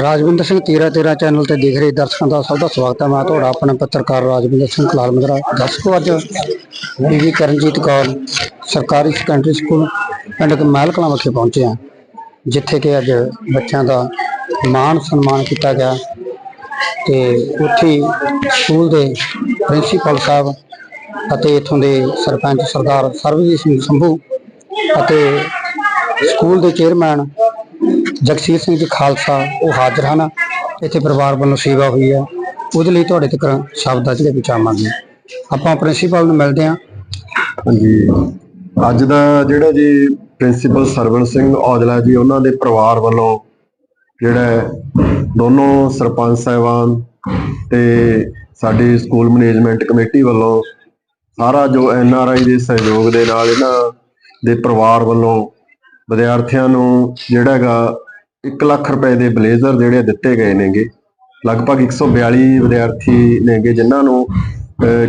ਰਾਜਵਿੰਦਰ ਸਿੰਘ ਤੇਰਾ ਤੇਰਾ ਚੈਨਲ ਤੇ ਦੇਖ ਰਹੇ ਦਰਸ਼ਕਾਂ ਦਾ ਸਭ ਦਾ ਸਵਾਗਤ ਹੈ। ਮੈਂ ਤੁਹਾਡਾ ਆਪਣਾ ਪੱਤਰਕਾਰ ਰਾਜਵਿੰਦਰ ਸਿੰਘ ਕਲਾਲ ਮੰਦਰਾ। ਦਰਸ਼ਕੋ, ਅੱਜ ਬੀਬੀ ਕਰਨਜੀਤ ਕੌਰ ਸਰਕਾਰੀ ਸੈਕੰਡਰੀ ਸਕੂਲ ਪਿੰਡ ਮਹਿਲ ਕਲਾਂ ਵਿਖੇ ਪਹੁੰਚੇ ਹਾਂ, ਜਿੱਥੇ ਕਿ ਅੱਜ ਬੱਚਿਆਂ ਦਾ ਮਾਣ ਸਨਮਾਨ ਕੀਤਾ ਗਿਆ ਤੇ ਉੱਥੇ ਸਕੂਲ ਦੇ ਪ੍ਰਿੰਸੀਪਲ ਸਾਹਿਬ ਅਤੇ ਇਥੋਂ ਦੇ ਸਰਪੰਚ ਸਰਦਾਰ ਸਰਬਜੀਤ ਸਿੰਘ ਸੰਭੂ ਅਤੇ ਸਕੂਲ ਦੇ ਚੇਅਰਮੈਨ ਜਗਸੀਰ ਸਿੰਘ ਜੀ ਖਾਲਸਾ, ਉਹ ਹਾਜ਼ਰ ਹਨ। ਇੱਥੇ ਪਰਿਵਾਰ ਵੱਲੋਂ ਸੇਵਾ ਹੋਈ ਹੈ। ਉਹਦੇ ਲਈ ਤੁਹਾਡੇ ਤੱਕ ਸ਼ਬਦਾਂ ਜਿਹੜੇ ਪਹੁੰਚਾਵਾਂਗੇ ਆਪਾਂ ਪ੍ਰਿੰਸੀਪਲ ਨੂੰ ਮਿਲਦੇ ਹਾਂ। ਹਾਂਜੀ। ਅੱਜ ਦਾ ਜਿਹੜਾ ਜੀ ਪ੍ਰਿੰਸੀਪਲ ਸਰਵਣ ਸਿੰਘ ਔਜਲਾ ਜੀ, ਉਹਨਾਂ ਦੇ ਪਰਿਵਾਰ ਵੱਲੋਂ ਜਿਹੜਾ ਦੋਨੋਂ ਸਰਪੰਚ ਸਾਹਿਬਾਨ ਤੇ ਸਾਡੀ ਸਕੂਲ ਮੈਨੇਜਮੈਂਟ ਕਮੇਟੀ ਵੱਲੋਂ ਸਾਰਾ ਜੋ ਐਨ ਆਰ ਆਈ ਦੇ ਸਹਿਯੋਗ ਦੇ ਨਾਲ ਇਹਨਾਂ ਦੇ ਪਰਿਵਾਰ ਵੱਲੋਂ ਵਿਦਿਆਰਥੀਆਂ ਨੂੰ ਜਿਹੜਾ ਹੈਗਾ 1 ਲੱਖ ਰੁਪਏ ਦੇ ਬਲੇਜ਼ਰ ਜਿਹੜੇ ਦਿੱਤੇ ਗਏ ਨੇਗੇ। ਲਗਭਗ 142 ਵਿਦਿਆਰਥੀ ਨੇਗੇ, ਜਿਨ੍ਹਾਂ ਨੂੰ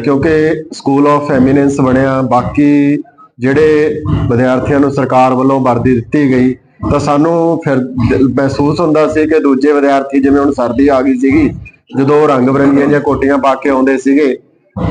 ਕਿਉਂਕਿ ਸਕੂਲ ਆਫ ਐਮੀਨੈਂਸ ਬਣਿਆ, ਬਾਕੀ ਜਿਹੜੇ ਵਿਦਿਆਰਥੀਆਂ ਨੂੰ ਸਰਕਾਰ ਵੱਲੋਂ ਵਰਦੀ ਦਿੱਤੀ ਗਈ, ਤਾਂ ਸਾਨੂੰ ਫਿਰ ਦਿਲ ਮਹਿਸੂਸ ਹੁੰਦਾ ਸੀ ਕਿ ਦੂਜੇ ਵਿਦਿਆਰਥੀ ਜਿਵੇਂ ਹੁਣ ਸਰਦੀ ਆ ਗਈ ਸੀਗੀ, ਜਦੋਂ ਰੰਗ ਬਰੰਗੀਆਂ ਜਿਹੀਆਂ ਕੋਟੀਆਂ ਪਾ ਕੇ ਆਉਂਦੇ ਸੀਗੇ,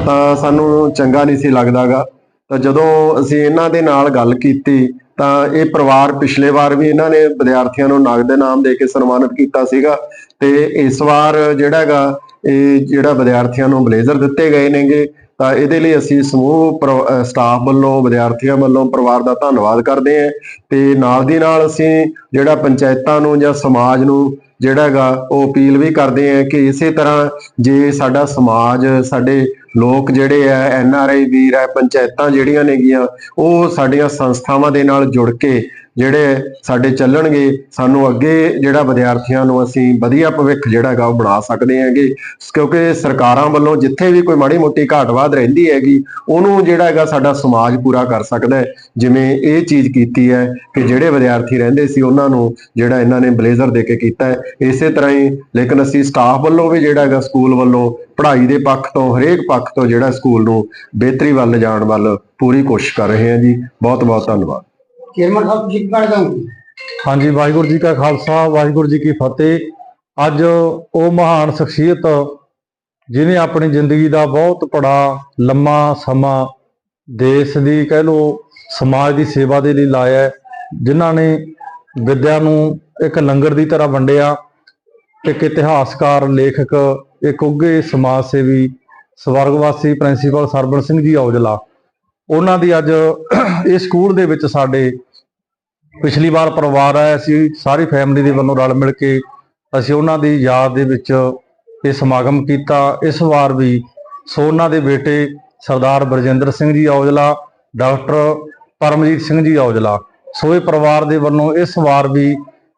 ਤਾਂ ਸਾਨੂੰ ਚੰਗਾ ਨਹੀਂ ਸੀ ਲੱਗਦਾਗਾ। ਤਾਂ ਜਦੋਂ ਅਸੀਂ ਇਹਨਾਂ ਦੇ ਨਾਲ ਗੱਲ ਕੀਤੀ ਤਾਂ ਇਹ ਪਰਿਵਾਰ ਪਿਛਲੇ ਵਾਰ ਵੀ ਇਹਨਾਂ ਨੇ ਵਿਦਿਆਰਥੀਆਂ ਨੂੰ ਨਗਦ ਇਨਾਮ ਦੇ ਕੇ ਸਨਮਾਨਿਤ ਕੀਤਾ ਸੀਗਾ ਤੇ ਇਸ ਵਾਰ ਜਿਹੜਾ ਹੈਗਾ, ਇਹ ਜਿਹੜਾ ਵਿਦਿਆਰਥੀਆਂ ਨੂੰ ਬਲੇਜ਼ਰ ਦਿੱਤੇ ਗਏ ਨੇਗੇ, ਤਾਂ ਇਹਦੇ ਲਈ ਅਸੀਂ ਸਮੂਹ ਪਰਿ- ਸਟਾਫ ਵੱਲੋਂ, ਵਿਦਿਆਰਥੀਆਂ ਵੱਲੋਂ ਪਰਿਵਾਰ ਦਾ ਧੰਨਵਾਦ ਕਰਦੇ ਹਾਂ ਤੇ ਨਾਲ ਦੀ ਨਾਲ ਅਸੀਂ ਜਿਹੜਾ ਪੰਚਾਇਤਾਂ ਨੂੰ ਜਾਂ ਸਮਾਜ ਨੂੰ ਜਿਹੜਾ ਹੈਗਾ, ਉਹ ਅਪੀਲ ਵੀ ਕਰਦੇ ਹਾਂ ਕਿ ਇਸੇ ਤਰ੍ਹਾਂ ਜੇ ਸਾਡਾ ਸਮਾਜ, ਸਾਡੇ ਲੋਕ ਜਿਹੜੇ ਆ, ਐਨ ਆਰ ਆਈ ਵੀਰ ਹੈ ਪੰਚਾਇਤਾਂ ਜਿਹੜੀਆਂ ਨੇਗੀਆਂ, ਉਹ ਸਾਡੀਆਂ ਸੰਸਥਾਵਾਂ ਦੇ ਨਾਲ ਜੁੜ ਕੇ ਜਿਹੜੇ ਸਾਡੇ ਚੱਲਣਗੇ, ਸਾਨੂੰ ਅੱਗੇ ਜਿਹੜਾ ਵਿਦਿਆਰਥੀਆਂ ਨੂੰ ਅਸੀਂ ਵਧੀਆ ਭਵਿੱਖ ਜਿਹੜਾ ਹੈਗਾ ਉਹ ਬਣਾ ਸਕਦੇ ਹਾਂਗੇ। ਕਿਉਂਕਿ ਸਰਕਾਰਾਂ ਵੱਲੋਂ ਜਿੱਥੇ ਵੀ ਕੋਈ ਮਾੜੀ ਮੋਟੀ ਘਾਟਵਾਦ ਰਹਿੰਦੀ ਹੈਗੀ, ਉਹਨੂੰ ਜਿਹੜਾ ਹੈਗਾ ਸਾਡਾ ਸਮਾਜ ਪੂਰਾ ਕਰ ਸਕਦਾ ਹੈ। ਜਿਵੇਂ ਇਹ ਚੀਜ਼ ਕੀਤੀ ਹੈ ਕਿ ਜਿਹੜੇ ਵਿਦਿਆਰਥੀ ਰਹਿੰਦੇ ਸੀ, ਉਹਨਾਂ ਨੂੰ ਜਿਹੜਾ ਇਹਨਾਂ ਨੇ ਬਲੇਜ਼ਰ ਦੇ ਕੇ ਕੀਤਾ ਹੈ। ਇਸੇ ਤਰ੍ਹਾਂ ਹੀ ਲੇਕਿਨ ਅਸੀਂ ਸਟਾਫ ਵੱਲੋਂ ਵੀ ਜਿਹੜਾ ਹੈਗਾ ਸਕੂਲ ਵੱਲੋਂ ਪੜ੍ਹਾਈ ਦੇ ਪੱਖ ਤੋਂ, ਹਰੇਕ ਪੱਖ ਤੋਂ ਜਿਹੜਾ ਸਕੂਲ ਨੂੰ ਬਿਹਤਰੀ ਵੱਲ ਲਿਜਾਣ ਵੱਲ ਪੂਰੀ ਕੋਸ਼ਿਸ਼ ਕਰ ਰਹੇ ਹਾਂ ਜੀ। ਬਹੁਤ ਬਹੁਤ ਧੰਨਵਾਦ। ਚੇਅਰਮੈਨ ਸਾਹਿਬ ਜੀ ਕਹਿਣਾ ਚਾਹੁੰਦੇ ਹਾਂਜੀ ਵਾਹਿਗੁਰੂ ਜੀ ਕਾ ਖਾਲਸਾ ਵਾਹਿਗੁਰੂ ਜੀ ਕੀ ਫਤਿਹ। ਅੱਜ ਉਹ ਮਹਾਨ ਸ਼ਖਸੀਅਤ ਜਿਨੇ ਆਪਣੀ ਜ਼ਿੰਦਗੀ ਦਾ ਬਹੁਤ ਬੜਾ ਲੰਮਾ ਸਮਾਂ ਦੇਸ਼ ਦੀ ਕਹਿ ਲੋ ਸਮਾਜ ਦੀ ਸੇਵਾ ਦੇ ਲਈ ਲਾਇਆ ਹੈ, ਜਿਨ੍ਹਾਂ ਨੇ ਵਿਦਿਆ ਨੂੰ ਇੱਕ ਲੰਗਰ ਦੀ ਤਰ੍ਹਾਂ ਵੰਡਿਆ ਇੱਕ ਇਤਿਹਾਸਕਾਰ ਲੇਖਕ ਇੱਕ ਉੱਘੇ ਸਮਾਜ ਸੇਵੀ ਸਵਰਗਵਾਸੀ ਪ੍ਰਿੰਸੀਪਲ ਸਰਬਣ ਸਿੰਘ ਜੀ ਔਜਲਾ। ਉਹਨਾਂ ਦੀ ਅੱਜ ਇਹ ਸਕੂਲ ਦੇ ਵਿੱਚ ਸਾਡੇ ਪਿਛਲੀ ਵਾਰ ਪਰਿਵਾਰ ਆਇਆ ਸੀ, ਸਾਰੀ ਫੈਮਿਲੀ ਦੇ ਵੱਲੋਂ ਰਲ ਮਿਲ ਕੇ ਅਸੀਂ ਉਹਨਾਂ ਦੀ ਯਾਦ ਦੇ ਵਿੱਚ ਇਹ ਸਮਾਗਮ ਕੀਤਾ। ਇਸ ਵਾਰ ਵੀ ਸੋ ਉਹਨਾਂ ਦੇ ਬੇਟੇ ਸਰਦਾਰ ਬਰਜਿੰਦਰ ਸਿੰਘ ਜੀ ਔਜਲਾ, ਡਾਕਟਰ ਪਰਮਜੀਤ ਸਿੰਘ ਜੀ ਔਜਲਾ ਸੋ ਇਹ ਪਰਿਵਾਰ ਦੇ ਵੱਲੋਂ ਇਸ ਵਾਰ ਵੀ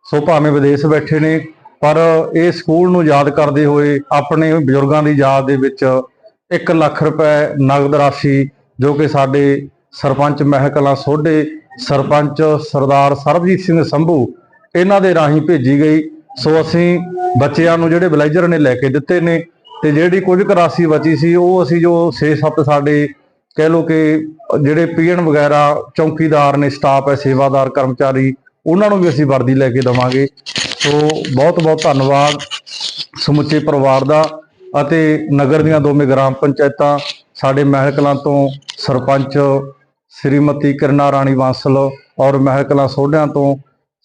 ਸੋ ਭਾਵੇਂ ਵਿਦੇਸ਼ ਬੈਠੇ ਨੇ, ਪਰ ਇਹ ਸਕੂਲ ਨੂੰ ਯਾਦ ਕਰਦੇ ਹੋਏ ਆਪਣੇ ਬਜ਼ੁਰਗਾਂ ਦੀ ਯਾਦ ਦੇ ਵਿੱਚ 1 ਲੱਖ ਰੁਪਏ ਨਗਦ ਰਾਸ਼ੀ ਜੋ ਕਿ ਸਾਡੇ ਸਰਪੰਚ ਮਹਿਕਲਾ ਸੋਢੇ, ਸਰਪੰਚ ਸਰਦਾਰ ਸਰਬਜੀਤ ਸਿੰਘ ਸੰਭੂ, ਇਹਨਾਂ ਦੇ ਰਾਹੀਂ ਭੇਜੀ ਗਈ। ਸੋ ਅਸੀਂ ਬੱਚਿਆਂ ਨੂੰ ਜਿਹੜੇ ਬਲੇਜਰ ਨੇ ਲੈ ਕੇ ਦਿੱਤੇ ਨੇ ਤੇ ਜਿਹੜੀ ਕੁਝ ਕੁ ਰਾਸ਼ੀ ਬਚੀ ਸੀ, ਉਹ ਅਸੀਂ ਜੋ 6-7 ਸਾਡੇ ਕਹਿ ਲੋ ਕਿ ਜਿਹੜੇ ਪੀਐਨ ਵਗੈਰਾ ਚੌਕੀਦਾਰ ਨੇ, ਸਟਾਫ ਹੈ, ਸੇਵਾਦਾਰ, ਕਰਮਚਾਰੀ, ਉਹਨਾਂ ਨੂੰ ਵੀ ਅਸੀਂ ਵਰਦੀ ਲੈ ਕੇ ਦਵਾਂਗੇ। ਸੋ ਬਹੁਤ ਬਹੁਤ ਧੰਨਵਾਦ ਸਮੁੱਚੇ ਪਰਿਵਾਰ ਦਾ ਅਤੇ ਨਗਰ ਦੀਆਂ ਦੋਵੇਂ ਗ੍ਰਾਮ ਪੰਚਾਇਤਾਂ ਸਾਡੇ ਮਹਿਲਕਲਾਂ ਤੋਂ ਸਰਪੰਚ ਸ੍ਰੀਮਤੀ ਕਿਰਨਾ ਰਾਣੀ ਬਾਂਸਲ ਔਰ ਮਹਿਲਕਲਾਂ ਸੋਢਿਆਂ ਤੋਂ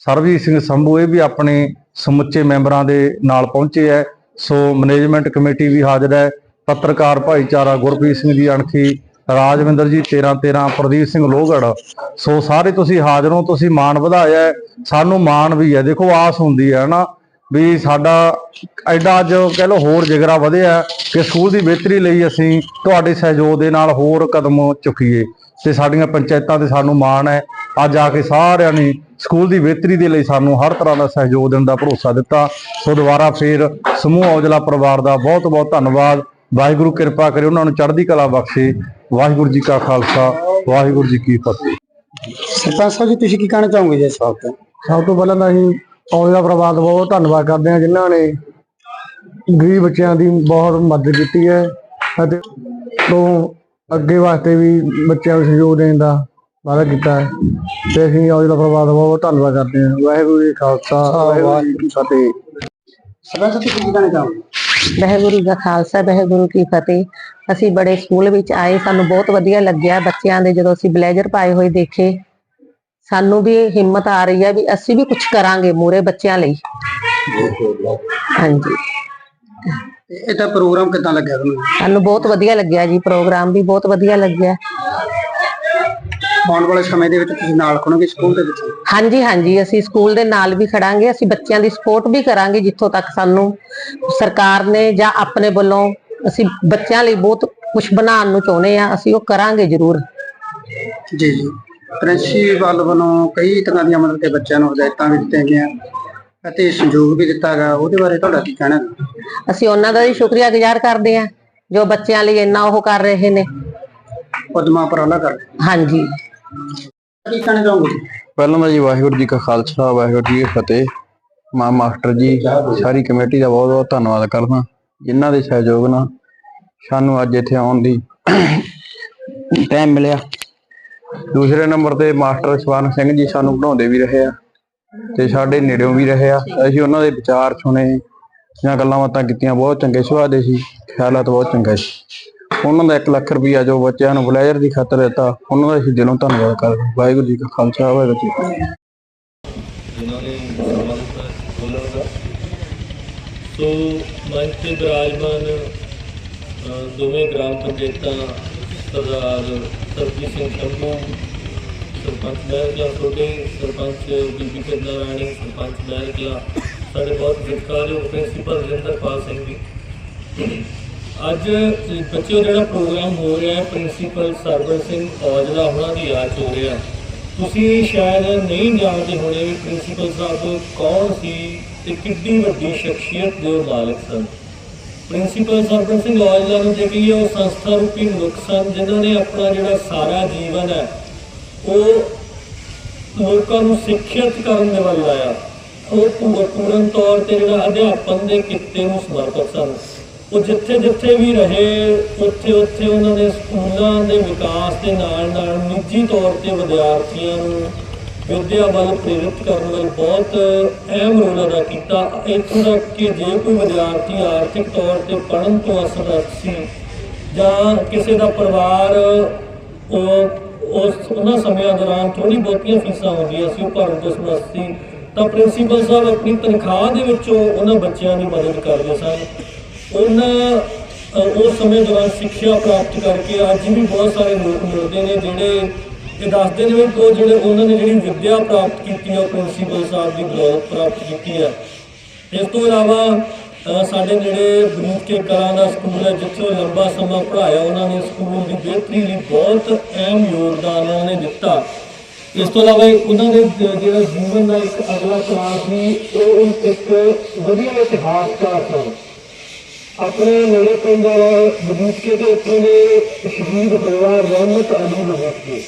ਸਰਬਜੀਤ ਸਿੰਘ ਸੰਭੂ, ਇਹ ਵੀ ਆਪਣੇ ਸਮੁੱਚੇ ਮੈਂਬਰਾਂ ਦੇ ਨਾਲ ਪਹੁੰਚੇ ਹੈ ਸੋ ਮੈਨੇਜਮੈਂਟ ਕਮੇਟੀ ਵੀ ਹਾਜ਼ਰ ਹੈ ਪੱਤਰਕਾਰ ਭਾਈਚਾਰਾ ਗੁਰਪ੍ਰੀਤ ਸਿੰਘ ਜੀ ਅਣਖੀ, ਰਾਜਵਿੰਦਰ ਜੀ 13 13 ਪ੍ਰਦੀਪ ਸਿੰਘ ਲੋਹਗੜ ਸੋ ਸਾਰੇ ਤੁਸੀਂ ਹਾਜ਼ਰ ਹੋ, ਤੁਸੀਂ ਮਾਣ ਵਧਾਇਆ ਸਾਨੂੰ ਮਾਣ ਵੀ ਹੈ ਦੇਖੋ, ਆਸ ਹੁੰਦੀ ਹੈ ਨਾ ਵੀ ਸਾਡਾ ਐਡਾ ਅੱਜ ਕਹਿ ਲਓ ਹੋਰ ਜਿਗਰਾ ਵਧਿਆ ਕਿ ਸਕੂਲ ਦੀ ਬਿਹਤਰੀ ਲਈ ਅਸੀਂ ਤੁਹਾਡੇ ਸਹਿਯੋਗ ਦੇ ਨਾਲ ਹੋਰ ਕਦਮ ਚੁੱਕੀਏ ਤੇ ਸਾਡੀਆਂ ਪੰਚਾਇਤਾਂ ਤੇ ਸਾਨੂੰ ਮਾਣ ਹੈ। ਅੱਜ ਆ ਕੇ ਸਾਰਿਆਂ ਨੇ ਸਕੂਲ ਦੀ ਬਿਹਤਰੀ ਦੇ ਲਈ ਸਾਨੂੰ ਹਰ ਤਰ੍ਹਾਂ ਦਾ ਸਹਿਯੋਗ ਦੇਣ ਦਾ ਭਰੋਸਾ ਦਿੱਤਾ। ਸੋ ਦੁਬਾਰਾ ਫੇਰ ਸਮੂਹ ਔਜਲਾ ਪਰਿਵਾਰ ਦਾ ਬਹੁਤ ਬਹੁਤ ਧੰਨਵਾਦ। ਵਾਹਿਗੁਰੂ ਕਿਰਪਾ ਕਰੇ ਉਹਨਾਂ ਨੂੰ ਚੜ੍ਹਦੀ ਕਲਾ ਬਖਸ਼ੇ। ਵਾਹਿਗੁਰੂ ਜੀ ਕਾ ਖਾਲਸਾ ਵਾਹਿਗੁਰੂ ਜੀ ਕੀ ਫਤਿਹ। ਸਰਪੰਚ ਸਾਹਿਬ ਜੀ ਤੁਸੀਂ ਕੀ ਕਹਿਣਾ ਚਾਹੋਗੇ ਜੀ ਇਸ ਵਕਤ ਸਭ ਤੋਂ ਪਹਿਲਾਂ ਤਾਂ ਅਸੀਂ ਔਜਲਾ ਪਰਿਵਾਰ ਦਾ ਬਹੁਤ ਧੰਨਵਾਦ ਕਰਦੇ ਹਾਂ ਜਿਨ੍ਹਾਂ ਨੇ ਗਰੀਬ ਬੱਚਿਆਂ ਦੀ ਬਹੁਤ ਮਦਦ ਕੀਤੀ ਹੈ ਅਤੇ ਤੋਂ ਅੱਗੇ ਵਾਸਤੇ ਵੀ ਬੱਚਿਆਂ ਨੂੰ ਸਹਿਯੋਗ ਦੇਣ ਦਾ ਵਾਅਦਾ ਕੀਤਾ ਹੈ। ਤੇ ਅਸੀਂ ਔਜਲਾ ਦਾ ਬਹੁਤ ਬਹੁਤ ਧੰਨਵਾਦ ਕਰਦੇ ਹਾਂ। ਵਾਹਿਗੁਰੂ ਜੀ ਖਾਲਸਾ, ਵਾਹਿਗੁਰੂ ਜੀ ਕੀ ਫਤਿਹ। ਸਰਪੰਚ ਤੁਸੀਂ ਕੀ ਕਹਿਣਾ ਚਾਹੋਗੇ? ਵਾਹਿਗੁਰੂ ਜੀ ਕਾ ਖਾਲਸਾ, ਵਾਹਿਗੁਰੂ ਕੀ ਫਤਿਹ। ਅਸੀਂ ਬੜੇ ਸਕੂਲ ਵਿੱਚ ਆਏ, ਸਾਨੂੰ ਬਹੁਤ ਵਧੀਆ ਲੱਗਿਆ ਬੱਚਿਆਂ ਦੇ ਜਦੋਂ ਅਸੀਂ ਬਲੇਜ਼ਰ ਪਾਏ ਹੋਏ ਦੇਖੇ। ਸਾਨੂੰ ਵੀ ਹਿੰਮਤ ਆ ਰਹੀ ਹੈ ਵੀ ਅਸੀਂ ਵੀ ਕੁਝ ਕਰਾਂਗੇ ਮੂਰੇ ਬੱਚਿਆਂ ਲਈ। ਹਾਂਜੀ। ਤੇ ਇਹਦਾ ਪ੍ਰੋਗਰਾਮ ਕਿੱਦਾਂ ਲੱਗਿਆ ਤੁਹਾਨੂੰ? ਸਾਨੂੰ ਬਹੁਤ ਵਧੀਆ ਲੱਗਿਆ ਜੀ ਪ੍ਰੋਗਰਾਮ ਵੀ ਬਹੁਤ ਵਧੀਆ ਲੱਗਿਆ। ਆਉਣ ਵਾਲੇ ਸਮੇਂ ਦੇ ਵਿੱਚ ਤੁਸੀਂ ਨਾਲ ਖੜੋਗੇ ਸਕੂਲ ਦੇ ਵਿੱਚ? ਹਾਂਜੀ ਹਾਂਜੀ ਅਸੀਂ ਸਕੂਲ ਦੇ ਨਾਲ ਵੀ ਖੜਾਂਗੇ ਅਸੀਂ ਬੱਚਿਆਂ ਦੀ ਸਪੋਰਟ ਵੀ ਕਰਾਂਗੇ ਜਿੱਥੋਂ ਤੱਕ ਸਾਨੂੰ ਸਰਕਾਰ ਨੇ ਜਾਂ ਆਪਣੇ ਵੱਲੋਂ ਅਸੀਂ ਬੱਚਿਆਂ ਲਈ ਬਹੁਤ ਕੁਝ ਬਣਾਉਣ ਨੂੰ ਚਾਹੁੰਦੇ ਆ ਅਸੀਂ ਉਹ ਕਰਾਂਗੇ ਜ਼ਰੂਰ। ਜੀ ਜੀ। ਪ੍ਰਿੰਸੀਪਲ ਵੱਲੋਂ ਕਈ ਤਰ੍ਹਾਂ ਦੀਆਂ ਮਤਲਬ ਕਿ ਬੱਚਿਆਂ ਨੂੰ ਹਦਾਇਤਾਂ ਵੀ ਦਿੱਤੀਆਂ ਗਈਆਂ ਅਤੇ ਸੰਯੋਗ ਵੀ ਦਿੱਤਾ ਗਿਆ ਉਹਦੇ ਬਾਰੇ ਤੁਹਾਡਾ ਕੀ ਕਹਿਣਾ? ਹੈ? ਅਸੀਂ ਉਹਨਾਂ ਦਾ ਵੀ ਸ਼ੁਕਰੀਆ ਗੁਜ਼ਾਰ ਕਰਦੇ ਹਾਂ ਜੋ ਬੱਚਿਆਂ ਲਈ ਇੰਨਾ ਉਹ ਕਰ ਰਹੇ ਨੇ। ਉਦਮਾ ਉਪਰਾਲਾ ਕਰ ਹਾਂਜੀ। ਕੀ ਕਹਿਣਾ ਚਾਹੋਗੇ? ਪਹਿਲਾਂ ਤਾਂ ਜੀ ਵਾਹਿਗੁਰੂ ਜੀ ਕਾ ਖਾਲਸਾ ਵਾਹਿਗੁਰੂ ਜੀ ਕੀ ਫਤਿਹ। ਮਾਂ ਮਾਸਟਰ ਜੀ ਸਾਰੀ ਕਮੇਟੀ ਦਾ ਬਹੁਤ ਬਹੁਤ ਧੰਨਵਾਦ ਕਰਦਾ। ਜਿਨ੍ਹਾਂ ਦੇ ਸਹਿਯੋਗ ਨਾਲ ਸਾਨੂੰ ਅੱਜ ਇੱਥੇ ਆਉਣ ਦੀ ਟਾਈਮ ਮਿਲਿਆ। ਦੂਸਰੇ ਨੰਬਰ ਤੇ ਮਾਸਟਰ ਸਵਰਨ ਸਿੰਘ ਜੀ ਸਾਨੂੰ ਪੜਾਉਂਦੇ ਵੀ ਰਹੇ ਆ ਤੇ ਸਾਡੇ ਨੇੜਿਓਂ ਵੀ ਰਹੇ ਆ। ਅਸੀਂ ਉਹਨਾਂ ਦੇ ਵਿਚਾਰ ਸੁਣੇ ਜਾਂ ਗੱਲਾਂ ਬਾਤਾਂ ਕੀਤੀਆਂ, ਬਹੁਤ ਚੰਗੇ ਸੁਭਾਅ ਦੇ ਸੀ ਖਿਆਲਾਤ ਬਹੁਤ ਚੰਗੇ ਸੀ। ਉਹਨਾਂ ਦਾ 1 ਲੱਖ ਰੁਪਈਆ ਜੋ ਬੱਚਿਆਂ ਨੂੰ ਬਲੇਜ਼ਰ ਦੀ ਖਾਤਰ ਦਿੱਤਾ, ਉਹਨਾਂ ਦਾ ਅਸੀਂ ਦਿਲੋਂ ਧੰਨਵਾਦ ਕਰਦੇ ਵਾਹਿਗੁਰੂ ਜੀ ਕਾ ਖਾਲਸਾ, ਵਾਹਿਗੁਰੂ ਜੀ ਕੀ ਫਤਿਹ। ਜਿਨ੍ਹਾਂ ਨੇ ਬੋਲਣ ਦਾ ਸੋ ਮੰਚ ਤੇ ਵਿਰਾਜਮਾਨ ਦੋਵੇਂ ਗ੍ਰਾਮ ਪੰਚਾਇਤਾਂ ਸਰਦਾਰ ਸਰਜੀਤ ਸਿੰਘ ਸੰਧੂ ਸਰਪੰਚ ਬਹਿਰ ਮਹਿਰਕਲਾ ਛੋਟੇ ਸਰਪੰਚ ਬੀਬੀ ਕਿਰਨਾ ਰਾਣੀ, ਸਰਪੰਚ ਬਹਿਰ ਮਹਿਰਕਲਾ ਸਾਡੇ ਬਹੁਤ ਸਤਿਕਾਰਯੋਗ ਪ੍ਰਿੰਸੀਪਲ ਰਜਿੰਦਰਪਾਲ ਸਿੰਘ ਜੀ। ਅੱਜ ਬੱਚਿਓ, ਜਿਹੜਾ ਪ੍ਰੋਗਰਾਮ ਹੋ ਰਿਹਾ ਹੈ, ਪ੍ਰਿੰਸੀਪਲ ਸਰਵਰ ਸਿੰਘ ਔਜਲਾ ਉਹਨਾਂ ਦੀ ਯਾਦ ਹੋ ਰਿਹਾ। ਤੁਸੀਂ ਸ਼ਾਇਦ ਨਹੀਂ ਜਾਣਦੇ ਹੋਣੇ ਵੀ ਪ੍ਰਿੰਸੀਪਲ ਸਾਹਿਬ ਕੌਣ ਸੀ ਤੇ ਕਿੰਨੀ ਵੱਡੀ ਸ਼ਖਸੀਅਤ ਦੇ ਉਹ ਮਾਲਕ ਸਨ। ਪ੍ਰਿੰਸੀਪਲ ਸਰਵਰ ਸਿੰਘ ਔਜਲਾ ਨੂੰ ਜਿਹੜੀ ਉਹ ਸੰਸਥਾ ਰੂਪੀ ਮਨੁੱਖ ਸਨ, ਜਿਨ੍ਹਾਂ ਨੇ ਆਪਣਾ ਜਿਹੜਾ ਸਾਰਾ ਜੀਵਨ ਹੈ, ਉਹ ਲੋਕਾਂ ਨੂੰ ਸਿੱਖਿਅਤ ਕਰਨ ਦੇ ਵੱਲ ਲਾਇਆ। ਉਹ ਪੂਰ- ਪੂਰਨ ਤੌਰ ਤੇ ਜਿਹੜਾ ਅਧਿਆਪਨ ਦੇ ਕਿੱਤੇ ਨੂੰ ਸਮਰਪਿਤ ਸਨ। ਉਹ ਜਿੱਥੇ ਜਿੱਥੇ ਵੀ ਰਹੇ, ਉੱਥੇ ਉੱਥੇ ਉਹਨਾਂ ਨੇ ਸਕੂਲਾਂ ਦੇ ਵਿਕਾਸ ਦੇ ਨਾਲ ਨਾਲ ਨਿੱਜੀ ਤੌਰ ਤੇ ਵਿਦਿਆਰਥੀਆਂ ਨੂੰ ਵਿਦਿਆ ਵੱਲ ਪ੍ਰੇਰਿਤ ਕਰਨ ਵੱਲ ਬਹੁਤ ਅਹਿਮ ਰੋਲ ਅਦਾ ਕੀਤਾ। ਇੱਥੋਂ ਤੱਕ ਕਿ ਜੇ ਕੋਈ ਵਿਦਿਆਰਥੀ ਆਰਥਿਕ ਤੌਰ ਤੇ ਪੜ੍ਹਨ ਤੋਂ ਅਸਮਰੱਥ ਸੀ ਜਾਂ ਕਿਸੇ ਦਾ ਪਰਿਵਾਰ ਉਸ, ਉਹਨਾਂ ਸਮਿਆਂ ਦੌਰਾਨ ਥੋੜੀ ਬਹੁਤੀਆਂ ਫੀਸਾਂ ਹੁੰਦੀਆਂ ਸੀ, ਉਹ ਭਰਨ ਤੋਂ ਸਮਰੱਥ ਸੀ, ਤਾਂ ਪ੍ਰਿੰਸੀਪਲ ਸਾਹਿਬ ਆਪਣੀ ਤਨਖਾਹ ਦੇ ਵਿੱਚੋਂ ਉਹਨਾਂ ਬੱਚਿਆਂ ਦੀ ਮਦਦ ਕਰਦੇ ਸਨ। ਉਹਨਾਂ ਉਸ ਸਮੇਂ ਦੌਰਾਨ ਸਿੱਖਿਆ ਪ੍ਰਾਪਤ ਕਰਕੇ ਅੱਜ ਵੀ ਬਹੁਤ ਸਾਰੇ ਲੋਕ ਮਿਲਦੇ ਨੇ, ਜਿਹੜੇ ਇਹ ਦੱਸਦੇ ਨੇ ਵੀ ਜਿਹੜੇ ਉਹਨਾਂ ਨੇ ਜਿਹੜੀ ਵਿੱਦਿਆ ਪ੍ਰਾਪਤ ਕੀਤੀ ਹੈ ਪ੍ਰਿੰਸੀਪਲ ਸਾਹਿਬ ਦੀ ਬਦੌਲਤ ਪ੍ਰਾਪਤ ਕੀਤੀ ਹੈ ਇਸ ਤੋਂ ਇਲਾਵਾ ਸਾਡੇ ਨੇੜੇ ਬਰੀਕ ਕੇ ਕਲਾਂ ਦਾ ਸਕੂਲ ਹੈ, ਜਿੱਥੇ ਲੰਬਾ ਸਮਾਂ ਪੜ੍ਹਾਇਆ, ਉਹਨਾਂ ਨੇ ਸਕੂਲ ਦੀ ਬਿਹਤਰੀ ਲਈ ਬਹੁਤ ਅਹਿਮ ਯੋਗਦਾਨ ਉਹਨਾਂ ਨੇ ਦਿੱਤਾ। ਇਸ ਤੋਂ ਇਲਾਵਾ ਉਹਨਾਂ ਦੇ ਜਿਹੜਾ ਜੀਵਨ ਦਾ ਇੱਕ ਅਗਲਾ ਪੜਾਅ ਸੀ, ਉਹ ਇੱਕ ਵਧੀਆ ਇਤਿਹਾਸਕਾਰ ਸਨ ਆਪਣੇ ਨੇੜੇ ਪਿੰਡ ਬਗੀਚੇ ਦੇ ਉੱਤੇ ਨੇ ਸ਼ਹੀਦ ਹੋਇਆ ਰਹਿਮਤ ਅਲੀ ਬਗੀਚੇ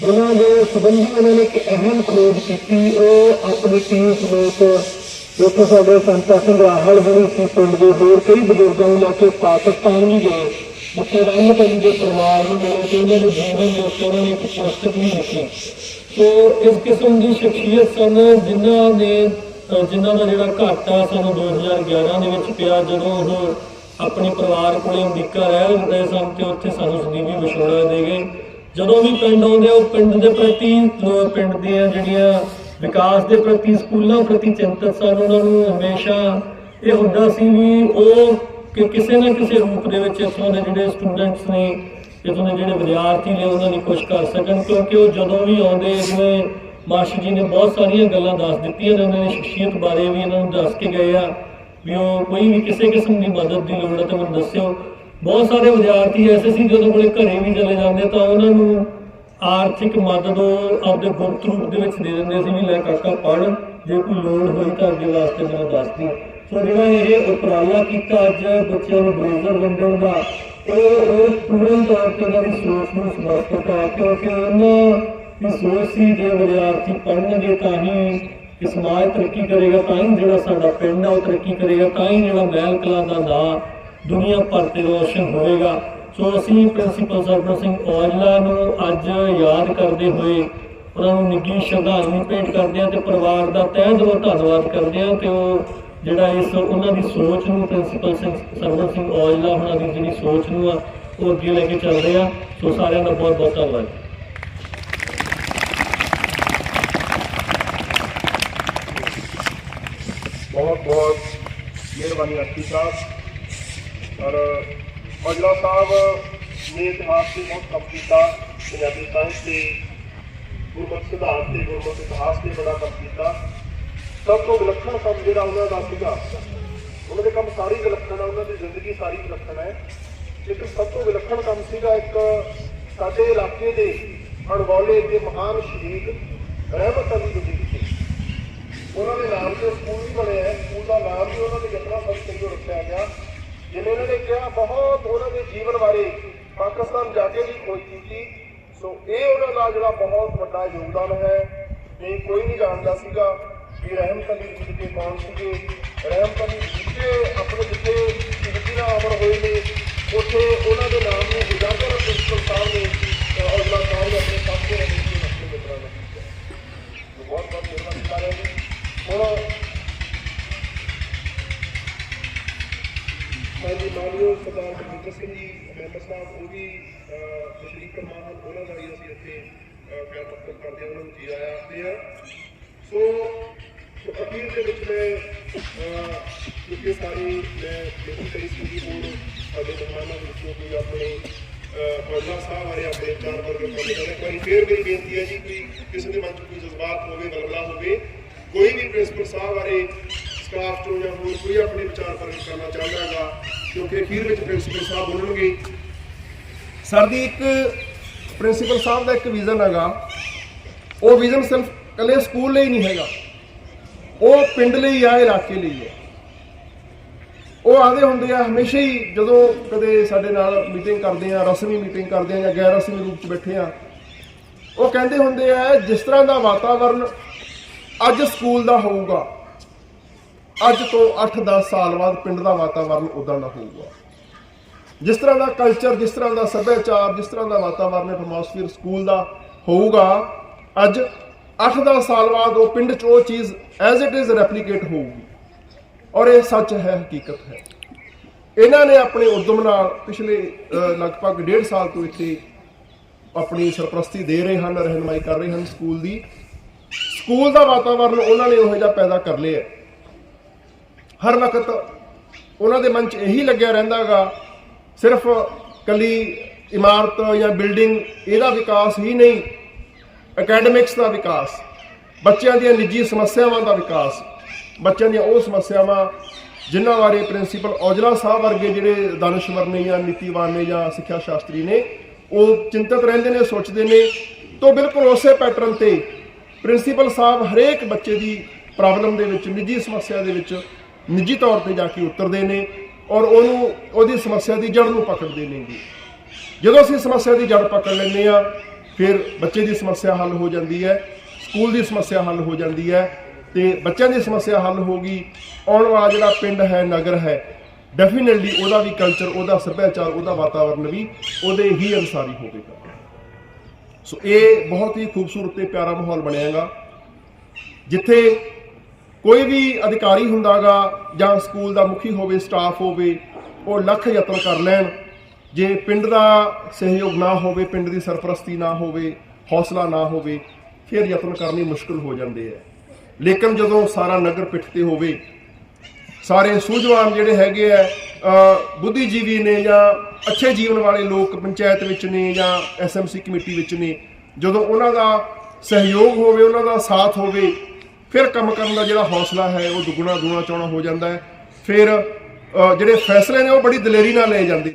ਜਿਨ੍ਹਾਂ ਦੇ ਸੰਬੰਧੀ ਉਹਨਾਂ ਨੇ ਇੱਕ ਅਹਿਮ ਖੋਜ ਕੀਤੀ, ਉਹ ਆਪਣੀ ਟੀਮ ਸਮੇਤ ਉੱਥੇ ਸਾਡੇ ਸੰਤਾ ਸਿੰਘ ਰਾਹਲ ਹੋਣੀ ਸੀ, ਪਿੰਡ ਦੇ ਹੋਰ ਕਈ ਬਜ਼ੁਰਗਾਂ ਨੂੰ ਲੈ ਕੇ ਪਾਕਿਸਤਾਨ ਵੀ ਗਏ। ਜਿੱਥੇ ਰਹਿਮਤ ਦੇ ਪਰਿਵਾਰ ਨੂੰ ਮਿਲੇ ਤੇ ਉਹਨਾਂ ਦੇ ਜੀਵਨ ਦੇ ਉੱਤੇ ਉਹਨਾਂ ਨੇ ਇੱਕ ਪੁਸਤਕ ਵੀ ਲਿਖੀ। ਸੋ ਇਸ ਕਿਸਮ ਦੀ ਸ਼ਖਸੀਅਤ ਸਨ, ਜਿਨ੍ਹਾਂ ਨੇ ਜਿਨ੍ਹਾਂ ਦਾ ਜਿਹੜਾ ਘਾਟਾ ਸਾਨੂੰ 2011 ਦੇ ਵਿੱਚ ਪਿਆ, ਜਦੋਂ ਉਹ ਆਪਣੇ ਪਰਿਵਾਰ ਕੋਲੇ ਅਮਰੀਕਾ ਰਹਿ ਰਹੇ ਸਨ ਤੇ ਉੱਥੇ ਸਾਨੂੰ ਸਦੀਵੀ ਵਿਛੋੜਾ ਦੇ ਗਏ। ਜਦੋਂ ਵੀ ਪਿੰਡ ਆਉਂਦੇ ਆ, ਉਹ ਪਿੰਡ ਦੇ ਪ੍ਰਤੀ ਪਿੰਡ ਦੀਆਂ ਜਿਹੜੀਆਂ ਵਿਕਾਸ ਦੇ ਪ੍ਰਤੀ, ਸਕੂਲਾਂ ਪ੍ਰਤੀ ਚਿੰਤਤ ਸਨ, ਉਹਨਾਂ ਨੂੰ ਹਮੇਸ਼ਾ ਇਹ ਹੁੰਦਾ ਸੀ ਵੀ ਉਹ ਕਿ ਕਿਸੇ ਨਾ ਕਿਸੇ ਰੂਪ ਦੇ ਵਿੱਚ ਇੱਥੋਂ ਦੇ ਜਿਹੜੇ ਸਟੂਡੈਂਟਸ ਨੇ, ਇੱਥੋਂ ਦੇ ਜਿਹੜੇ ਵਿਦਿਆਰਥੀ ਨੇ, ਉਹਨਾਂ ਦੀ ਕੁਝ ਕਰ ਸਕਣ, ਕਿਉਂਕਿ ਉਹ ਜਦੋਂ ਵੀ ਆਉਂਦੇ, ਜਿਵੇਂ ਮਾਸਟਰ ਜੀ ਨੇ ਬਹੁਤ ਸਾਰੀਆਂ ਗੱਲਾਂ ਦੱਸ ਦਿੱਤੀਆਂ ਨੇ, ਉਹਨਾਂ ਦੀ ਸ਼ਖਸੀਅਤ ਬਾਰੇ ਵੀ ਇਹਨਾਂ ਨੂੰ ਦੱਸ ਕੇ ਗਏ ਆ, ਵੀ ਉਹ ਕੋਈ ਵੀ ਕਿਸੇ ਕਿਸਮ ਦੀ ਮਦਦ ਦੀ ਲੋੜ ਹੈ ਤਾਂ ਮੈਨੂੰ ਦੱਸਿਓ। ਬਹੁਤ ਸਾਰੇ ਵਿਦਿਆਰਥੀ ਐਸੇ ਸੀ ਜਦੋਂ ਕੋਲੇ ਘਰੇ ਵੀ ਚਲੇ ਜਾਂਦੇ ਤਾਂ ਉਹਨਾਂ ਨੂੰ ਆਰਥਿਕ ਮਦਦ ਆਪਦੇ ਗੁਪਤ ਰੂਪ ਦੇ ਵਿੱਚ ਦੇ ਦਿੰਦੇ ਸੀ ਵੀ ਲੈ ਕਾਕਾ ਪੜ੍ਹ, ਜੇ ਕੋਈ ਲੋੜ ਹੋਈ ਤਾਂ ਅੱਗੇ ਵਾਸਤੇ ਮੈਨੂੰ ਦੱਸ ਦੀ। ਸੋ ਜਿਹੜਾ ਇਹ ਉਪਰਾਲਾ ਕੀਤਾ ਅੱਜ ਬੱਚਿਆਂ ਨੂੰ ਬਲੇਜ਼ਰ ਵੰਡਣ ਦਾ ਉਹ ਉਹ ਪੂਰਨ ਤੌਰ ਤੇ ਉਹਨਾਂ ਦੀ ਸੋਚ ਨੂੰ ਸਮਰਪਿਤ ਹੈ ਕਿਉਂਕਿ ਉਹਨਾਂ ਦੀ ਸੋਚ ਸੀ ਜੇ ਵਿਦਿਆਰਥੀ ਪੜ੍ਹਨਗੇ ਤਾਂ ਹੀ ਕਿ ਸਮਾਜ ਤਰੱਕੀ ਕਰੇਗਾ, ਤਾਂ ਹੀ ਜਿਹੜਾ ਸਾਡਾ ਪਿੰਡ ਆ ਉਹ ਤਰੱਕੀ ਕਰੇਗਾ, ਤਾਂ ਹੀ ਜਿਹੜਾ ਮਹਿਲ ਕਲਾਂ ਦਾ ਨਾਂ ਦੁਨੀਆ ਭਰ ਤੇ ਰੋਸ਼ਨ ਹੋਵੇਗਾ। ਸੋ ਅਸੀਂ ਪ੍ਰਿੰਸੀਪਲ ਸਰਬਜੀਤ ਸਿੰਘ ਔਜਲਾ ਨੂੰ ਅੱਜ ਯਾਦ ਕਰਦੇ ਹੋਏ ਉਹਨਾਂ ਨੂੰ ਨਿੱਘੀ ਸ਼ਰਧਾਂਜਲੀ ਭੇਂਟ ਕਰਦੇ ਹਾਂ ਤੇ ਪਰਿਵਾਰ ਦਾ ਤਹਿ ਦਿਲੋਂ ਧੰਨਵਾਦ ਕਰਦੇ ਹਾਂ ਤੇ ਉਹ ਜਿਹੜਾ ਇਸ ਉਹਨਾਂ ਦੀ ਸੋਚ ਨੂੰ ਪ੍ਰਿੰਸੀਪਲ ਸਿੰਘ ਸਰਵਨ ਸਿੰਘ ਔਜਲਾ ਉਹਨਾਂ ਦੀ ਜਿਹੜੀ ਸੋਚ ਨੂੰ ਆ, ਉਹ ਅੱਗੇ ਲੈ ਕੇ ਚੱਲ ਰਹੇ ਆ। ਸੋ ਸਾਰਿਆਂ ਦਾ ਬਹੁਤ ਬਹੁਤ ਧੰਨਵਾਦ। ਬਹੁਤ ਬਹੁਤ ਮਿਹਰਬਾਨੀ ਅਰਤੀ ਸਾਹਿਬ। ਔਰ ਔਜਲਾ ਸਾਹਿਬ ਨੇ ਇਤਿਹਾਸ ਤੇ ਬਹੁਤ ਕੰਮ ਕੀਤਾ। ਪੰਜਾਬੀ ਸਾਇੰਸ ਤੇ ਗੁਰਮਤਿ ਸਿਧਾਂਤ ਤੇ ਗੁਰਮਤਿ ਇਤਿਹਾਸ ਤੇ ਬੜਾ ਕੰਮ ਕੀਤਾ। ਸਭ ਤੋਂ ਵਿਲੱਖਣ ਕੰਮ ਜਿਹੜਾ ਉਹਨਾਂ ਦਾ ਸੀਗਾ, ਉਹਨਾਂ ਦੇ ਕੰਮ ਸਾਰੇ ਵਿਲੱਖਣ ਆ, ਉਹਨਾਂ ਦੀ ਜ਼ਿੰਦਗੀ ਸਾਰੀ ਵਿਲੱਖਣ ਹੈ ਲੇਕਿਨ ਸਭ ਤੋਂ ਵਿਲੱਖਣ ਕੰਮ ਸੀਗਾ ਇੱਕ ਸਾਡੇ ਇਲਾਕੇ ਦੇ ਅਣਗੌਲੇ ਤੇ ਮਹਾਨ ਸ਼ਹੀਦ ਰਹਿਮਤ ਅਲੀ ਗੁਜਰੀ ਜੀ ਉਹਨਾਂ ਦੇ ਨਾਮ ਤੇ ਸਕੂਲ ਵੀ ਬਣਿਆ ਹੈ ਸਕੂਲ ਦਾ ਨਾਮ ਵੀ ਉਹਨਾਂ ਦੇ ਯਤਨਾ ਸੰਤ ਸਿੰਘ ਰੱਖਿਆ ਗਿਆ। ਜਿਵੇਂ ਉਹਨਾਂ ਨੇ ਕਿਹਾ, ਬਹੁਤ ਉਹਨਾਂ ਦੇ ਜੀਵਨ ਬਾਰੇ ਪਾਕਿਸਤਾਨ ਜਾ ਕੇ ਵੀ ਖੋਜ ਕੀਤੀ। ਸੋ ਇਹ ਉਹਨਾਂ ਦਾ ਜਿਹੜਾ ਬਹੁਤ ਵੱਡਾ ਯੋਗਦਾਨ ਹੈ। ਤੇ ਕੋਈ ਨਹੀਂ ਜਾਣਦਾ ਸੀਗਾ ਕਿ ਰਹਿਮਤ ਅਲੀ ਜੀ ਕੌਣ ਸੀਗੇ ਰਹਿਮਤ ਅਲੀ ਜੀ ਆਪਣੇ ਜਿੱਥੇ ਸ਼ਹੀਦੀ ਦਾ ਅਮਰ ਹੋਏ ਨੇ, ਉੱਥੇ ਉਹਨਾਂ ਦੇ ਨਾਮ ਨੂੰ ਉਜਾਗਰ ਪ੍ਰਿੰਸੀਪਲ ਸਾਹਿਬ ਨੇ ਔਜਲਾ ਸਾਹਿਬ ਨੇ ਸਰਦਾਰ ਸਿੰਘ ਜੀ ਮੈਂਬਰ ਸਾਹਿਬ ਉਹ ਵੀ ਅਹ, ਤਸ਼ਰੀਫ ਉਹਨਾਂ ਦਾ ਵੀ ਅਸੀਂ ਇੱਥੇ ਅਹ, ਕਰਦੇ ਹਾਂ ਉਹਨਾਂ ਨੂੰ ਜੀ ਆਇਆ ਆਖਦੇ ਆ ਸੋ ਅਖੀਰ ਦੇ ਵਿੱਚ ਮੈਂ ਅਹ, ਸਾਰੀ ਮੈਂ ਬੇਨਤੀ ਕਰੀ ਸੀ ਕਿ ਸਾਡੇ ਮਹਿਮਾਨਾਂ ਦੇ ਵਿੱਚੋਂ ਕੋਈ ਆਪਣੇ ਫੌਜਾ ਸਾਹਿਬ ਬਾਰੇ ਆਪਣੇ ਚਾਰ ਵਰਗ ਕੰਮ ਕਰੇ ਇੱਕ ਵਾਰੀ ਫੇਰ ਮੇਰੀ ਬੇਨਤੀ ਹੈ ਜੀ ਕਿ ਕਿਸੇ ਦੇ ਮਨ 'ਚ ਕੋਈ ਜਜ਼ਬਾਤ ਹੋਵੇ ਬਲਬਲਾ ਹੋਵੇ ਕੋਈ ਵੀ ਪ੍ਰਿੰਸੀਪਲ ਸਾਹਿਬ ਬਾਰੇ ਸਟਾਫ ਤੋਂ ਜਾਂ ਹੋਰ ਕੋਈ ਆਪਣੇ ਵਿਚਾਰ ਪ੍ਰਗਟ ਕਰਨਾ ਚਾਹੁੰਦਾ ਹੈਗਾ ਕਿਉਂਕਿ ਅਖੀਰ ਵਿੱਚ ਪ੍ਰਿੰਸੀਪਲ ਸਾਹਿਬ ਬੋਲਣਗੇ। ਸਰ ਦੀ ਇੱਕ ਪ੍ਰਿੰਸੀਪਲ ਸਾਹਿਬ ਦਾ ਇੱਕ ਵਿਜ਼ਨ ਹੈਗਾ। ਉਹ ਵਿਜ਼ਨ ਸਿਰਫ ਕੱਲੇ ਸਕੂਲ ਲਈ ਨਹੀਂ ਹੈਗਾ। ਉਹ ਪਿੰਡ ਲਈ ਆ, ਇਲਾਕੇ ਲਈ ਹੈ ਉਹ ਆਦੇ ਹੁੰਦੇ ਆ, ਹਮੇਸ਼ਾ ਹੀ ਜਦੋਂ ਕਦੇ ਸਾਡੇ ਨਾਲ ਮੀਟਿੰਗ ਕਰਦੇ ਆ, ਰਸਮੀ ਮੀਟਿੰਗ ਕਰਦੇ ਆ ਜਾਂ ਗੈਰ ਰਸਮੀ ਰੂਪ 'ਚ ਬੈਠੇ ਆ, ਉਹ ਕਹਿੰਦੇ ਹੁੰਦੇ ਆ, ਜਿਸ ਤਰ੍ਹਾਂ ਦਾ ਵਾਤਾਵਰਨ ਅੱਜ ਸਕੂਲ ਦਾ ਹੋਊਗਾ ਅੱਜ ਤੋਂ 8-10 ਸਾਲ ਬਾਅਦ ਪਿੰਡ ਦਾ ਵਾਤਾਵਰਨ ਉਦਾਂ ਦਾ ਹੋਊਗਾ। ਜਿਸ ਤਰ੍ਹਾਂ ਦਾ ਕਲਚਰ ਜਿਸ ਤਰ੍ਹਾਂ ਦਾ ਸੱਭਿਆਚਾਰ, ਜਿਸ ਤਰ੍ਹਾਂ ਦਾ ਵਾਤਾਵਰਨ ਐਟਮੋਸਫੀਅਰ ਸਕੂਲ ਦਾ ਹੋਊਗਾ। ਅੱਜ 8-10 ਸਾਲ ਬਾਅਦ ਉਹ ਪਿੰਡ 'ਚ ਉਹ ਚੀਜ਼ ਐਜ਼ ਇਟ ਇਜ਼ ਰੈਪਲੀਕੇਟ ਹੋਊਗੀ। ਔਰ ਇਹ ਸੱਚ ਹੈ, ਹਕੀਕਤ ਹੈ। ਇਹਨਾਂ ਨੇ ਆਪਣੇ ਉਦਮ ਨਾਲ ਪਿਛਲੇ ਲਗਭਗ ਡੇਢ ਸਾਲ ਤੋਂ ਇੱਥੇ ਆਪਣੀ ਸਰਪ੍ਰਸਤੀ ਦੇ ਰਹੇ ਹਨ, ਰਹਿਨਮਾਈ ਕਰ ਰਹੇ ਹਨ ਸਕੂਲ ਦੀ। ਸਕੂਲ ਦਾ ਵਾਤਾਵਰਨ ਉਹਨਾਂ ਨੇ ਉਹੋ ਜਿਹਾ ਪੈਦਾ ਕਰ ਲਿਆ ਹਰ ਵਕਤ ਉਹਨਾਂ ਦੇ ਮਨ 'ਚ ਇਹੀ ਲੱਗਿਆ ਰਹਿੰਦਾਗਾ, ਸਿਰਫ ਕੱਲੀ ਇਮਾਰਤ ਜਾਂ ਬਿਲਡਿੰਗ, ਇਹਦਾ ਵਿਕਾਸ ਹੀ ਨਹੀਂ ਅਕੈਡਮਿਕਸ ਦਾ ਵਿਕਾਸ, ਬੱਚਿਆਂ ਦੀਆਂ ਨਿੱਜੀ ਸਮੱਸਿਆਵਾਂ ਦਾ ਵਿਕਾਸ, ਬੱਚਿਆਂ ਦੀਆਂ ਉਹ ਸਮੱਸਿਆਵਾਂ ਜਿਨ੍ਹਾਂ ਬਾਰੇ ਪ੍ਰਿੰਸੀਪਲ ਔਜਲਾ ਸਾਹਿਬ ਵਰਗੇ ਜਿਹੜੇ ਦਾਨਸ਼ਵਰ ਨੇ ਜਾਂ ਨੀਤੀਵਾਨ ਨੇ ਜਾਂ ਸਿੱਖਿਆ ਸ਼ਾਸਤਰੀ ਨੇ, ਉਹ ਚਿੰਤਤ ਰਹਿੰਦੇ ਨੇ, ਸੋਚਦੇ ਨੇ, ਤੋਂ ਬਿਲਕੁਲ ਉਸੇ ਪੈਟਰਨ ਤੇ ਪ੍ਰਿੰਸੀਪਲ ਸਾਹਿਬ ਹਰੇਕ ਬੱਚੇ ਦੀ ਪ੍ਰੋਬਲਮ ਦੇ ਵਿੱਚ, ਨਿੱਜੀ ਸਮੱਸਿਆ ਦੇ ਵਿੱਚ ਨਿੱਜੀ ਤੌਰ ਤੇ ਜਾ ਕੇ ਉਤਰਦੇ ਨੇ ਔਰ ਉਹਨੂੰ, ਉਹਦੀ ਸਮੱਸਿਆ ਦੀ ਜੜ ਨੂੰ ਪਕੜਦੇ ਨੇ ਜੀ। ਜਦੋਂ ਅਸੀਂ ਸਮੱਸਿਆ ਦੀ ਜੜ ਪਕੜ ਲੈਂਦੇ ਆ ਫਿਰ ਬੱਚੇ ਦੀ ਸਮੱਸਿਆ ਹੱਲ ਹੋ ਜਾਂਦੀ ਹੈ, ਸਕੂਲ ਦੀ ਸਮੱਸਿਆ ਹੱਲ ਹੋ ਜਾਂਦੀ ਹੈ ਤੇ ਬੱਚਿਆਂ ਦੀ ਸਮੱਸਿਆ ਹੱਲ ਹੋ ਗਈ। ਆਉਣ ਵਾਲਾ ਜਿਹੜਾ ਪਿੰਡ ਹੈ, ਨਗਰ ਹੈ ਡੈਫੀਨਿਟਲੀ ਉਹਦਾ ਵੀ ਕਲਚਰ ਉਹਦਾ ਸੱਭਿਆਚਾਰ, ਉਹਦਾ ਵਾਤਾਵਰਨ ਵੀ ਉਹਦੇ ਹੀ ਅਨਸਾਰੀ ਹੋਵੇਗਾ। ਸੋ ਇਹ ਬਹੁਤ ਹੀ ਖੂਬਸੂਰਤ ਤੇ ਪਿਆਰਾ ਮਾਹੌਲ ਬਣਿਆਗਾ। ਜਿੱਥੇ ਕੋਈ ਵੀ ਅਧਿਕਾਰੀ ਹੁੰਦਾਗਾ ਜਾਂ ਸਕੂਲ ਦਾ ਮੁਖੀ ਹੋਵੇ, ਸਟਾਫ ਹੋਵੇ, ਉਹ ਲੱਖ ਯਤਨ ਕਰ ਲੈਣ। ਜੇ ਪਿੰਡ ਦਾ ਸਹਿਯੋਗ ਨਾ ਹੋਵੇ, ਪਿੰਡ ਦੀ ਸਰਪ੍ਰਸਤੀ ਨਾ ਹੋਵੇ, ਹੌਸਲਾ ਨਾ ਹੋਵੇ, ਫਿਰ ਯਤਨ ਕਰਨੇ ਮੁਸ਼ਕਲ ਹੋ ਜਾਂਦੇ ਹੈ ਲੇਕਿਨ ਜਦੋਂ ਸਾਰਾ ਨਗਰ ਪਿੱਠ ਤੇ ਹੋਵੇ, ਸਾਰੇ ਸੂਝਵਾਨ ਜਿਹੜੇ ਹੈਗੇ ਆ ਬੁੱਧੀਜੀਵੀ ਨੇ ਜਾਂ ਅੱਛੇ ਜੀਵਨ ਵਾਲੇ ਲੋਕ ਪੰਚਾਇਤ ਵਿੱਚ ਨੇ ਜਾਂ ਐਸਐਮਸੀ ਕਮੇਟੀ ਵਿੱਚ ਨੇ, ਜਦੋਂ ਉਹਨਾਂ ਦਾ ਸਹਿਯੋਗ ਹੋਵੇ, ਉਹਨਾਂ ਦਾ ਸਾਥ ਹੋਵੇ ਫਿਰ ਕੰਮ ਕਰਨ ਦਾ ਜਿਹੜਾ ਹੌਸਲਾ ਹੈ, ਉਹ ਦੁੱਗਣਾ ਦੂਣਾ ਚੌਣਾ ਹੋ ਜਾਂਦਾ ਹੈ। ਫਿਰ ਜਿਹੜੇ ਫੈਸਲੇ ਨੇ, ਉਹ ਬੜੀ ਦਲੇਰੀ ਨਾਲ ਲਏ ਜਾਂਦੇ।